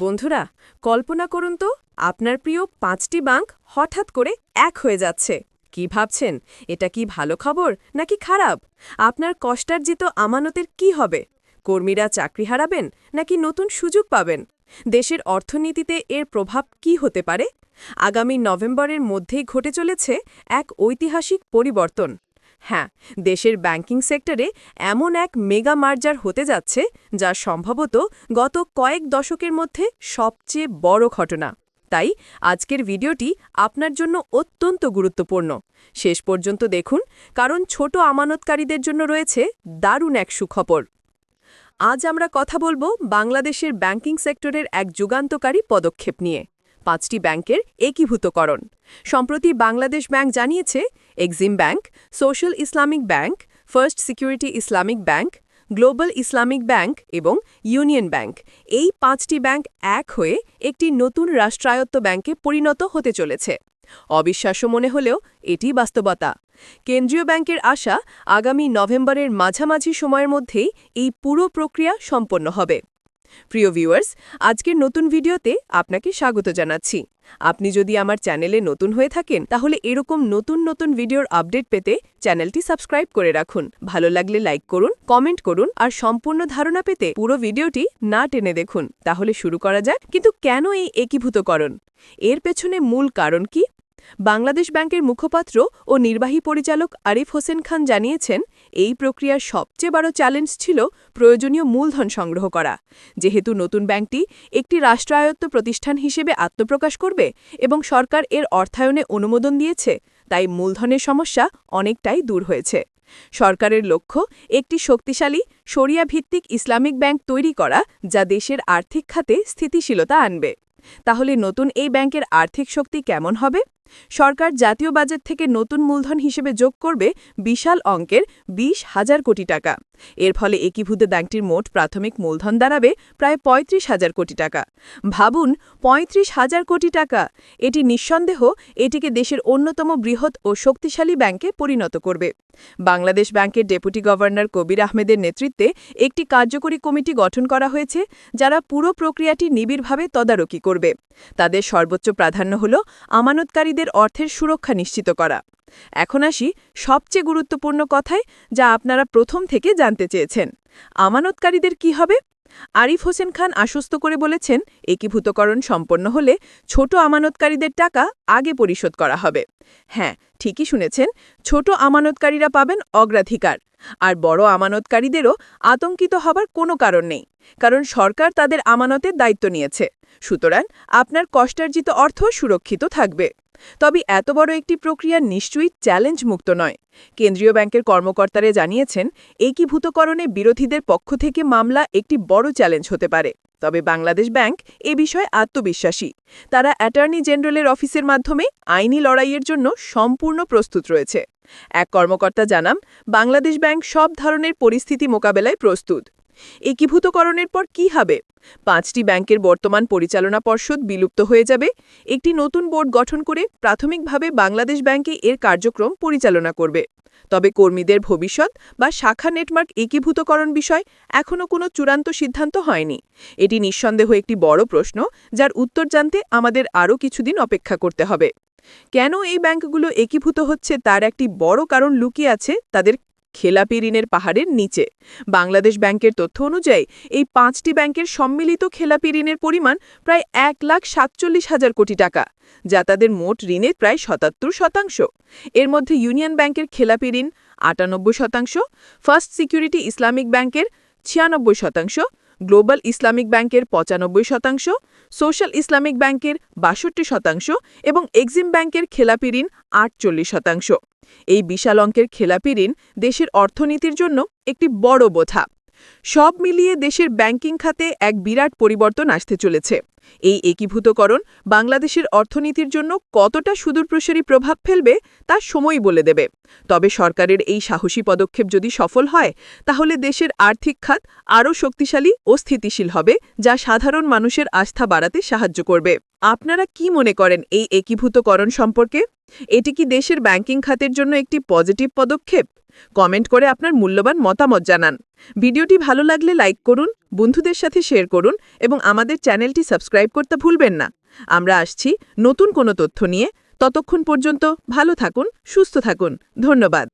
বন্ধুরা, কল্পনা করুন তো, আপনার প্রিয় পাঁচটি ব্যাংক হঠাৎ করে এক হয়ে যাচ্ছে। কি ভাবছেন? এটা কি ভালো খবর নাকি খারাপ? আপনার কষ্টার্জিত আমানতের কি হবে? কর্মীরা চাকরি হারাবেন নাকি নতুন সুযোগ পাবেন? দেশের অর্থনীতিতে এর প্রভাব কি হতে পারে? আগামী নভেম্বরের মধ্যেই ঘটে চলেছে এক ঐতিহাসিক পরিবর্তন। হ্যাঁ দেশের ব্যাংকিং সেক্টরে এমন এক মেগা মার্জার হতে যাচ্ছে, যা সম্ভবত গত কয়েক দশকের মধ্যে সবচেয়ে বড় ঘটনা। তাই আজকের ভিডিওটি আপনার জন্য অত্যন্ত গুরুত্বপূর্ণ। শেষ পর্যন্ত দেখুন, কারণ ছোট আমানতকারীদের জন্য রয়েছে দারুণ এক সুখবর। আজ আমরা কথা বলব বাংলাদেশের ব্যাংকিং সেক্টরের এক যুগান্তকারী পদক্ষেপ নিয়ে। পাঁচটি ব্যাংকের একীভূতকরণ। সম্প্রতি বাংলাদেশ ব্যাংক জানিয়েছে, Exim bank, social Islamic bank, first security Islamic bank, global Islamic bank এবং ইউনিয়ন ব্যাংক। এই পাঁচটি ব্যাংক এক হয়ে একটি নতুন রাষ্ট্রায়ত্ত ব্যাংকে পরিণত হতে চলেছে। অবিশ্বাস্য মনে হলেও এটি বাস্তবতা। কেন্দ্রীয় ব্যাংকের আশা আগামী নভেম্বরের মাঝামাঝি সময়ের মধ্যেই এই পুরো প্রক্রিয়া সম্পন্ন হবে। প্রিয় ভিউয়ার্স, আজকের নতুন ভিডিওতে আপনাকে স্বাগত জানাচ্ছি। আপনি যদি আমার চ্যানেলে নতুন হয়ে থাকেন, তাহলে এরকম নতুন নতুন ভিডিওর আপডেট পেতে চ্যানেলটি সাবস্ক্রাইব করে রাখুন। ভালো লাগলে লাইক করুন, কমেন্ট করুন আর সম্পূর্ণ ধারণা পেতে পুরো ভিডিওটি না টেনে দেখুন। তাহলে শুরু করা যায় কিন্তু কেন এই একীভূতকরণ? এর পেছনে মূল কারণ কি? বাংলাদেশ ব্যাংকের মুখপাত্র ও নির্বাহী পরিচালক আরিফ হোসেন খান জানিয়েছেন এই প্রক্রিয়ার সবচেয়ে বড় চ্যালেঞ্জ ছিল প্রয়োজনীয় মূলধন সংগ্রহ করা। যেহেতু নতুন ব্যাংকটি একটি রাষ্ট্রায়ত্ত প্রতিষ্ঠান হিসেবে আত্মপ্রকাশ করবে এবং সরকার এর অর্থায়নে অনুমোদন দিয়েছে, তাই মূলধনের সমস্যা অনেকটাই দূর হয়েছে। সরকারের লক্ষ্য একটি শক্তিশালী সরিয়া ভিত্তিক ইসলামিক ব্যাংক তৈরি করা, যা দেশের আর্থিক খাতে স্থিতিশীলতা আনবে। তাহলে নতুন এই ব্যাংকের আর্থিক শক্তি কেমন হবে? সরকার জাতীয় বাজেট থেকে নতুন মূলধন হিসেবে যোগ করবে বিশাল অঙ্কের বিশ হাজার কোটি টাকা। এর ফলে একীভূত ব্যাংকটির মোট প্রাথমিক মূলধন দাঁড়াবে প্রায় পঁয়ত্রিশ হাজার কোটি টাকা। ভাবুন, পঁয়ত্রিশ হাজার কোটি টাকা। এটি নিঃসন্দেহ এটিকে দেশের অন্যতম বৃহৎ ও শক্তিশালী ব্যাংকে পরিণত করবে। বাংলাদেশ ব্যাংকের ডেপুটি গভর্নর কবির আহমেদের নেতৃত্বে একটি কার্যকরী কমিটি গঠন করা হয়েছে, যারা পুরো প্রক্রিয়াটি নিবিড়ভাবে তদারকি করবে। তাদের সর্বোচ্চ প্রাধান্য হল আমানতকারীদের অর্থের সুরক্ষা নিশ্চিত করা। এখন আসি সবচেয়ে গুরুত্বপূর্ণ কথায় যা আপনারা প্রথম থেকে জানতে চেয়েছেন। আমানতকারীদের কি হবে? আরিফ হোসেন খান আশ্বস্ত করে বলেছেন, একীভূতকরণ সম্পন্ন হলে ছোট আমানতকারীদের টাকা আগে পরিশোধ করা হবে। হ্যাঁ ঠিকই শুনেছেন, ছোট আমানতকারীরা পাবেন অগ্রাধিকার, আর বড় আমানতকারীদেরও আতঙ্কিত হবার কোনো কারণ নেই, কারণ সরকার তাদের আমানতের দায়িত্ব নিয়েছে। সুতরাং আপনার কষ্টার্জিত অর্থ সুরক্ষিত থাকবে। তবে এত বড় একটি প্রক্রিয়া নিশ্চয়ই চ্যালেঞ্জ মুক্ত নয়। কেন্দ্রীয় ব্যাংকের কর্মকর্তারা জানিয়েছেন, একীভূতকরণে বিরোধীদের পক্ষ থেকে মামলা একটি বড় চ্যালেঞ্জ হতে পারে। তবে বাংলাদেশ ব্যাংক এ বিষয়ে আত্মবিশ্বাসী। তারা অ্যাটর্নি জেনারেলের অফিসের মাধ্যমে আইনি লড়াইয়ের জন্য সম্পূর্ণ প্রস্তুত রয়েছে। এক কর্মকর্তা জানাম বাংলাদেশ ব্যাংক সব ধরনের পরিস্থিতি মোকাবেলায় প্রস্তুত। একীভূতকরণের পর কি হবে? পাঁচটি ব্যাংকের বর্তমান পরিচালনা পর্ষদ বিলুপ্ত হয়ে যাবে। একটি নতুন বোর্ড গঠন করে প্রাথমিকভাবে বাংলাদেশ ব্যাংকে এর কার্যক্রম পরিচালনা করবে। তবে কর্মীদের ভবিষ্যৎ বা শাখা নেটওয়ার্ক একীভূতকরণ বিষয় এখনও কোনো চূড়ান্ত সিদ্ধান্ত হয়নি। এটি নিঃসন্দেহ একটি বড় প্রশ্ন, যার উত্তর জানতে আমাদের আরও কিছুদিন অপেক্ষা করতে হবে। কেন এই ব্যাংকগুলো একীভূত হচ্ছে তার একটি বড় কারণ লুকিয়ে আছে তাদের খেলাপি ঋণের পাহাড়ের নিচে। বাংলাদেশ ব্যাংকের তথ্য অনুযায়ী, এই পাঁচটি ব্যাংকের সম্মিলিত খেলাপি ঋণের পরিমাণ প্রায় এক লাখ সাতচল্লিশ হাজার কোটি টাকা, যা তাদের মোট ঋণের প্রায় সতাত্তর শতাংশ। এর মধ্যে ইউনিয়ন ব্যাংকের খেলাপি ঋণ আটানব্বই শতাংশ, ফার্স্ট সিকিউরিটি ইসলামিক ব্যাংকের ছিয়ানব্বই শতাংশ গ্লোবাল ইসলামিক ব্যাংকের পঁচানব্বই শতাংশ, সোশ্যাল ইসলামিক ব্যাংকের বাষট্টি শতাংশ এবং এক্সিম ব্যাংকের খেলাপি ঋণ আটচল্লিশ শতাংশ। এই বিশাল অঙ্কের খেলাপি ঋণ দেশের অর্থনীতির জন্য একটি বড় বোঝা। সব মিলিয়ে দেশের ব্যাংকিং খাতে এক বিরাট পরিবর্তন আসতে চলেছে। এই একীভূতকরণ বাংলাদেশের অর্থনীতির জন্য কতটা সুদূরপ্রসারী প্রভাব ফেলবে তা সময়ই বলে দেবে। তবে সরকারের এই সাহসী পদক্ষেপ যদি সফল হয়, তাহলে দেশের আর্থিক খাত আরও শক্তিশালী ও স্থিতিশীল হবে, যা সাধারণ মানুষের আস্থা বাড়াতে সাহায্য করবে। আপনারা কি মনে করেন এই একীভূতকরণ সম্পর্কে? এটি কি দেশের ব্যাংকিং খাতের জন্য একটি পজিটিভ পদক্ষেপ? কমেন্ট করে আপনার মূল্যবান মতামত জানান। ভিডিওটি ভালো লাগলে লাইক করুন, বন্ধুদের সাথে শেয়ার করুন এবং আমাদের চ্যানেলটি সাবস্ক্রাইব করতে ভুলবেন না। আমরা আসছি নতুন কোনো তথ্য নিয়ে। ততক্ষণ পর্যন্ত ভালো থাকুন, সুস্থ থাকুন। ধন্যবাদ।